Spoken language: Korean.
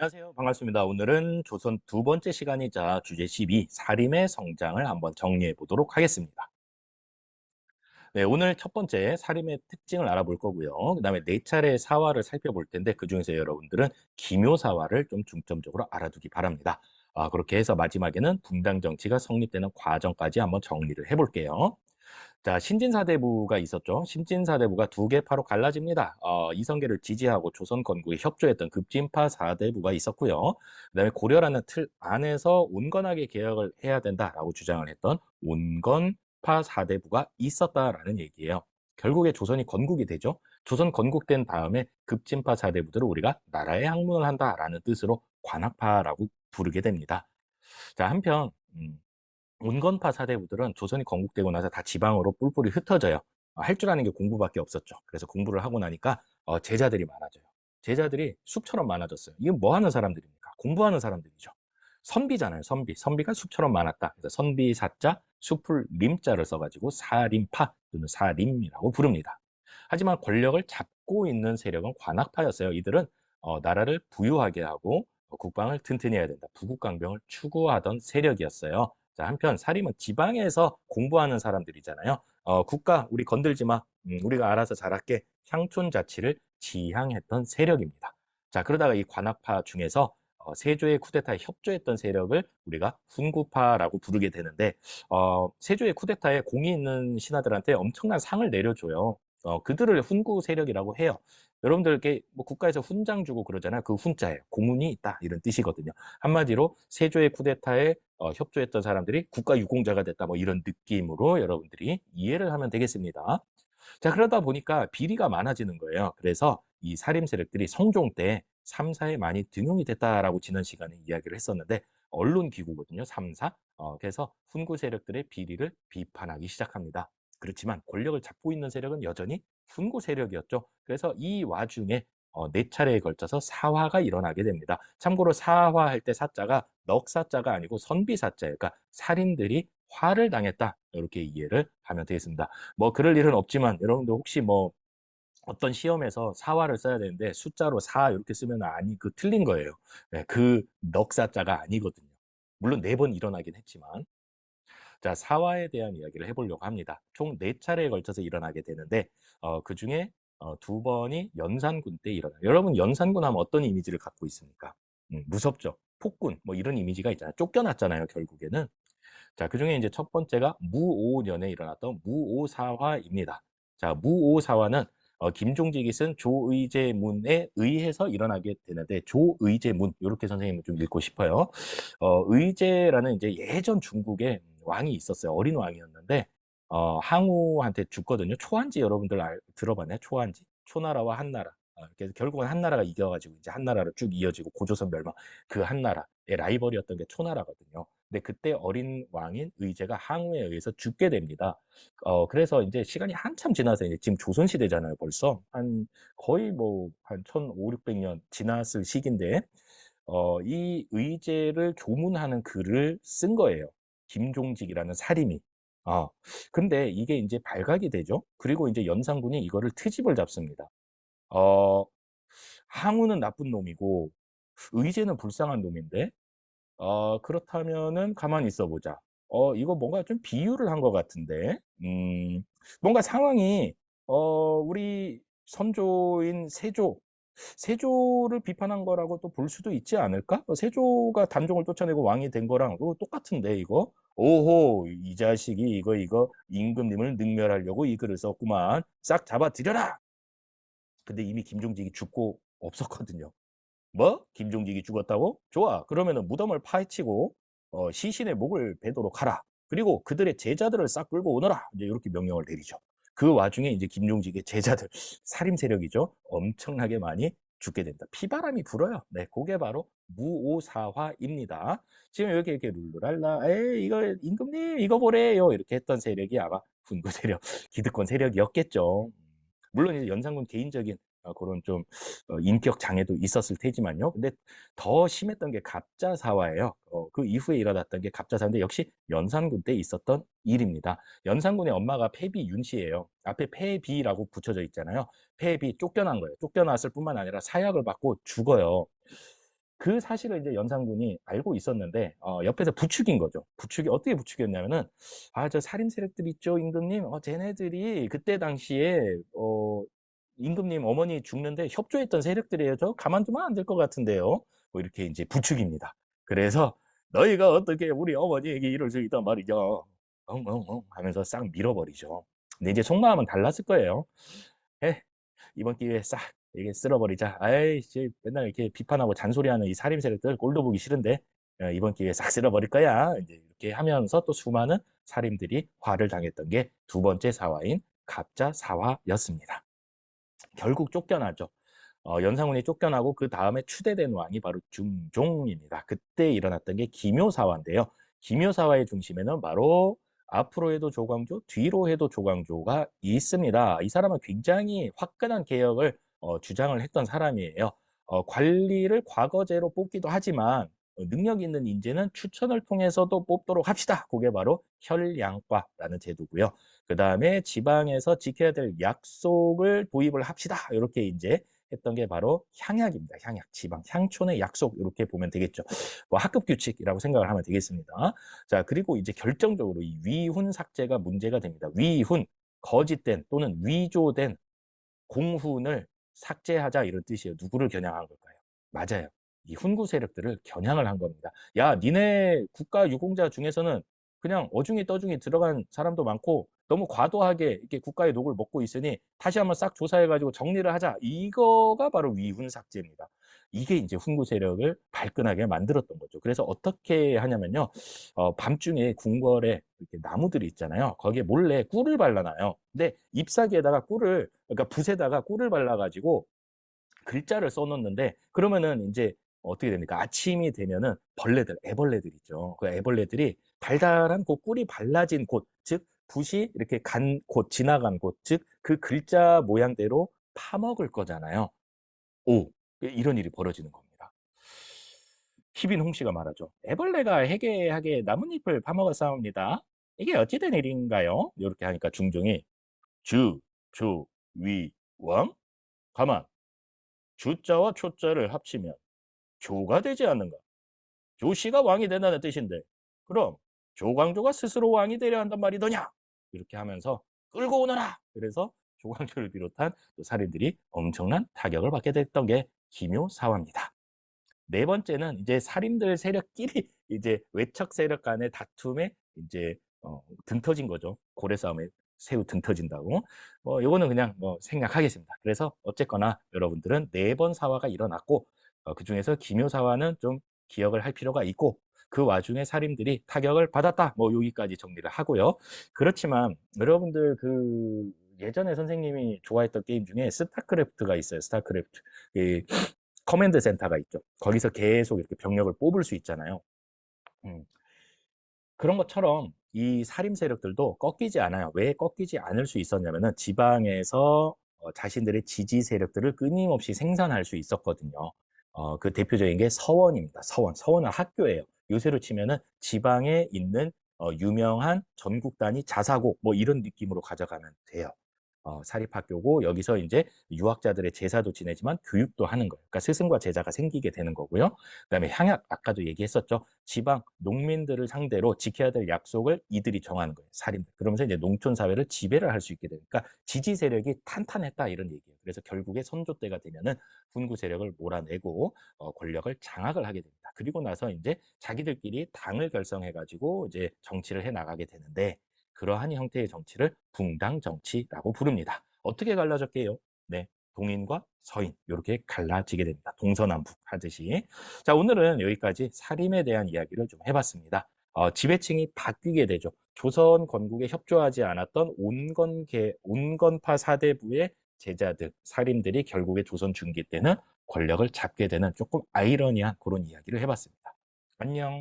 안녕하세요. 반갑습니다. 오늘은 조선 두 번째 시간이자 주제 12, 사림의 성장을 한번 정리해 보도록 하겠습니다. 네, 오늘 첫 번째 사림의 특징을 알아볼 거고요. 그 다음에 네 차례의 사화를 살펴볼 텐데 그 중에서 여러분들은 기묘사화를 좀 중점적으로 알아두기 바랍니다. 아, 그렇게 해서 마지막에는 분당 정치가 성립되는 과정까지 한번 정리를 해볼게요. 자, 신진사대부가 있었죠. 신진사대부가 두 개파로 갈라집니다. 어, 이성계를 지지하고 조선 건국에 협조했던 급진파 사대부가 있었고요. 그다음에 고려라는 틀 안에서 온건하게 개혁을 해야 된다라고 주장을 했던 온건파 사대부가 있었다라는 얘기예요. 결국에 조선이 건국이 되죠. 조선 건국된 다음에 급진파 사대부들을 우리가 나라에 항문을 한다라는 뜻으로 관학파라고 부르게 됩니다. 자, 한편 음, 온건파 사대부들은 조선이 건국되고 나서 다 지방으로 뿔뿔이 흩어져요. 어, 할줄 아는 게 공부밖에 없었죠. 그래서 공부를 하고 나니까 어, 제자들이 많아져요. 제자들이 숲처럼 많아졌어요. 이게 뭐 하는 사람들입니까? 공부하는 사람들이죠. 선비잖아요. 선비. 선비가 숲처럼 많았다. 그래서 선비 사자, 숲을 림자를 써가지고 사림파 또는 사림이라고 부릅니다. 하지만 권력을 잡고 있는 세력은 관학파였어요. 이들은 어, 나라를 부유하게 하고 어, 국방을 튼튼히 해야 된다. 부국강병을 추구하던 세력이었어요. 자, 한편 사림은 지방에서 공부하는 사람들이잖아요. 어, 국가 우리 건들지 마. 음, 우리가 알아서 잘할게. 향촌 자치를 지향했던 세력입니다. 자, 그러다가 이 관학파 중에서 어, 세조의 쿠데타에 협조했던 세력을 우리가 훈구파라고 부르게 되는데 어, 세조의 쿠데타에 공이 있는 신하들한테 엄청난 상을 내려줘요. 어, 그들을 훈구 세력이라고 해요. 여러분들께 뭐 국가에서 훈장 주고 그러잖아요. 그 훈자예요. 공운이 있다 이런 뜻이거든요. 한마디로 세조의 쿠데타에 어, 협조했던 사람들이 국가 유공자가 됐다 뭐 이런 느낌으로 여러분들이 이해를 하면 되겠습니다. 자 그러다 보니까 비리가 많아지는 거예요. 그래서 이 살림 세력들이 성종 때 3사에 많이 등용이 됐다라고 지난 시간에 이야기를 했었는데 언론 기구거든요. 3사. 어, 그래서 훈구 세력들의 비리를 비판하기 시작합니다. 그렇지만 권력을 잡고 있는 세력은 여전히 훈구 세력이었죠. 그래서 이 와중에 어, 네 차례에 걸쳐서 사화가 일어나게 됩니다. 참고로 사화할 때 사자가 넉사자가 아니고 선비사자예요. 그러니까 살인들이 화를 당했다. 이렇게 이해를 하면 되겠습니다. 뭐 그럴 일은 없지만 여러분들 혹시 뭐 어떤 시험에서 사화를 써야 되는데 숫자로 사 이렇게 쓰면 아니 그 틀린 거예요. 네, 그 넉사자가 아니거든요. 물론 네 번 일어나긴 했지만 자, 사화에 대한 이야기를 해보려고 합니다. 총네 차례에 걸쳐서 일어나게 되는데 어, 그 중에 어, 두 번이 연산군 때 일어나요. 여러분 연산군 하면 어떤 이미지를 갖고 있습니까? 음, 무섭죠. 폭군 뭐 이런 이미지가 있잖아요. 쫓겨났잖아요. 결국에는. 자, 그 중에 이제 첫 번째가 무오년에 일어났던 무오사화입니다. 자, 무오사화는 어, 김종직이 쓴 조의제문에 의해서 일어나게 되는데 조의제문 이렇게 선생님은 좀 읽고 싶어요. 어, 의제라는 이제 예전 중국에 왕이 있었어요. 어린 왕이었는데 어, 항우한테 죽거든요. 초한지 여러분들 알, 들어봤나요? 초한지. 초나라와 한나라. 어, 그래서 결국은 한나라가 이겨가지고 이제 한나라로 쭉 이어지고 고조선 멸망. 그 한나라의 라이벌이었던 게 초나라거든요. 근데 그때 어린 왕인 의제가 항우에 의해서 죽게 됩니다. 어, 그래서 이제 시간이 한참 지나서 이제 지금 조선시대잖아요, 벌써. 한 거의 뭐 한 1500, 600년 지났을 시기인데, 어, 이 의제를 조문하는 글을 쓴 거예요. 김종직이라는 살인이. 어, 근데 이게 이제 발각이 되죠. 그리고 이제 연산군이 이거를 트집을 잡습니다. 어, 항우는 나쁜 놈이고, 의제는 불쌍한 놈인데, 어, 그렇다면은 가만히 있어 보자. 어, 이거 뭔가 좀 비유를 한 것 같은데, 음, 뭔가 상황이, 어, 우리 선조인 세조, 세조를 비판한 거라고 또 볼 수도 있지 않을까? 어, 세조가 단종을 쫓아내고 왕이 된 거랑 어, 똑같은데, 이거? 오호, 이 자식이 이거, 이거, 임금님을 능멸하려고 이 글을 썼구만. 싹 잡아들여라! 근데 이미 김종직이 죽고 없었거든요. 뭐? 김종직이 죽었다고? 좋아. 그러면은 무덤을 파헤치고 어, 시신의 목을 베도록 하라. 그리고 그들의 제자들을 싹 끌고 오너라. 이제 이렇게 명령을 내리죠. 그 와중에 이제 김종직의 제자들, 살림 세력이죠. 엄청나게 많이 죽게 됩니다. 피바람이 불어요. 네, 그게 바로 무오사화입니다. 지금 여기 이렇게 룰루랄라, 에이, 이거 임금님 이거 보래요. 이렇게 했던 세력이 아마 훈구 세력, 기득권 세력이었겠죠. 물론 이제 연산군 개인적인 어, 그런 좀 어, 인격 장애도 있었을 테지만요. 근데 더 심했던 게 갑자사화예요. 어, 그 이후에 일어났던 게 갑자사인데 역시 연산군 때 있었던 일입니다. 연산군의 엄마가 폐비 윤씨예요. 앞에 폐비라고 붙여져 있잖아요. 폐비 쫓겨난 거예요. 쫓겨났을 뿐만 아니라 사약을 받고 죽어요. 그 사실을 이제 연산군이 알고 있었는데 어 옆에서 부추긴 거죠. 부추기 어떻게 부추겼냐면은 "아 저 살림 세력들 있죠 임금님. 어 쟤네들이 그때 당시에 어 임금님 어머니 죽는데 협조했던 세력들이에요. 저 가만두면 안 될 것 같은데요." 뭐 이렇게 인제 부추깁니다. 그래서 "너희가 어떻게 우리 어머니에게 이럴 수 있단 말이냐." 엉엉엉 하면서 싹 밀어버리죠. 근데 이제 속마음은 달랐을 거예요. '에 이번 기회에 싹 이게 쓸어버리자. 아이 씨 맨날 이렇게 비판하고 잔소리하는 이 살림 세력들 꼴도 보기 싫은데 어 이번 기회에 싹 쓸어버릴 거야.' 인제 이렇게 하면서 또 수많은 살인들이 화를 당했던 게 두 번째 사화인 갑자 사화였습니다. 결국 쫓겨나죠. 어 연산군이 쫓겨나고 그 다음에 추대된 왕이 바로 중종입니다. 그때 일어났던 게 기묘사화인데요. 기묘사화의 중심에는 바로 앞으로 해도 조광조, 뒤로 해도 조광조가 있습니다. 이 사람은 굉장히 화끈한 개혁을 어 주장을 했던 사람이에요. 어 관리를 과거제로 뽑기도 하지만 어 능력 있는 인재는 추천을 통해서도 뽑도록 합시다. 고게 바로 혈양과라는 제도고요. 그 다음에 지방에서 지켜야 될 약속을 도입을 합시다. 요렇게 인제 했던 게 바로 향약입니다. 향약. 지방, 향촌의 약속 요렇게 보면 되겠죠. 뭐 학급 규칙이라고 생각을 하면 되겠습니다. 자 그리고 이제 결정적으로 이 위훈 삭제가 문제가 됩니다. 위훈, 거짓된 또는 위조된 공훈을 삭제하자 이런 뜻이에요. 누구를 겨냥한 걸까요? 맞아요. 이 훈구 세력들을 겨냥을 한 겁니다. "야 니네 국가 유공자 중에서는 그냥 어중이 떠중이 들어간 사람도 많고 너무 과도하게 이렇게 국가의 녹을 먹고 있으니 다시 한번 싹 조사해 가지고 정리를 하자." 이거가 바로 위훈 삭제입니다. 이게 인제 훈구 세력을 발끈하게 만들었던 거죠. 그래서 어떻게 하냐면요. 어 밤중에 궁궐에 이렇게 나무들이 있잖아요. 거기에 몰래 꿀을 발라 놔요. 근데 잎사귀에다가 꿀을 그러니까 붓에다가 꿀을 발라 가지고 글자를 써 놓는데 그러면은 인제 어떻게 됩니까? 아침이 되면은 벌레들, 애벌레들 있죠. 그 애벌레들이 달달한 그 꿀이 발라진 곳 즉 붓이 이렇게 간 곳 지나간 곳 즉 그 글자 모양대로 파먹을 거잖아요. 오이 이런 일이 벌어지는 겁니다. 희빈 홍 씨가 말하죠. "애벌레가 해괴하게 나뭇잎을 파먹었사옵니다. 이게 어찌 된 일인가요?" 요렇게 하니까 중종이 "주, 조, 위, 왕? 가만. 주자와 초자를 합치면 조가 되지 않는가? 조씨가 왕이 된다는 뜻인데 그럼 조광조가 스스로 왕이 되려 한단 말이더냐?" 이렇게 하면서 "끌고 오너라." 그래서 조광조를 비롯한 또 살인들이 엄청난 타격을 받게 됐던 게 기묘사화입니다. 네 번째는 이제 살인들 세력끼리 이제 외척 세력 간의 다툼에 인제 어 등 터진 거죠. 고래 싸움에 새우 등 터진다고. 뭐 요거는 그냥 뭐 생략하겠습니다. 그래서 어쨌거나 여러분들은 4번 사화가 일어났고 어 그 중에서 기묘사화는 좀 기억을 할 필요가 있고 그 와중에 살인들이 타격을 받았다. 뭐 여기까지 정리를 하고요. 그렇지만 여러분들 그 예전에 선생님이 좋아했던 게임 중에 스타크래프트가 있어요. 스타크래프트. 이 커맨드 센터가 있죠. 거기서 계속 이렇게 병력을 뽑을 수 있잖아요. 음. 그런 것처럼 이 살림 세력들도 꺾이지 않아요. 왜 꺾이지 않을 수 있었냐면은 지방에서 어 자신들의 지지 세력들을 끊임없이 생산할 수 있었거든요. 어 그 대표적인 게 서원입니다. 서원. 서원은 학교예요. 요새로 치면은 지방에 있는 어 유명한 전국 단위 자사고 뭐 이런 느낌으로 가져가면 돼요. 어 사립학교고 여기서 인제 유학자들의 제사도 지내지만 교육도 하는 거예요. 그러니까 스승과 제자가 생기게 되는 거고요. 그다음에 향약 아까도 얘기했었죠. 지방 농민들을 상대로 지켜야 될 약속을 이들이 정하는 거예요, 살인들. 그러면서 이제 농촌 사회를 지배를 할 수 있게 되니까 "지지 세력이 탄탄했다." 이런 얘기예요. 그래서 결국에 선조 때가 되면은 훈구 세력을 몰아내고 어 권력을 장악을 하게 됩니다. 그리고 나서 인제 자기들끼리 당을 결성해 가지고 이제 정치를 해 나가게 되는데 그러한 형태의 정치를 붕당 정치라고 부릅니다. 어떻게 갈라졌게요? 네. 동인과 서인 요렇게 갈라지게 됩니다. 동서남북 하듯이. 자 오늘은 여기까지 살인에 대한 이야기를 좀 해 봤습니다. 어 지배층이 바뀌게 되죠. 조선 건국에 협조하지 않았던 온건계 온건파 사대부의 제자들, 살인들이 결국에 조선 중기 때는 권력을 잡게 되는 쪼끔 아이러니한 고런 이야기를 해 봤습니다. 안녕.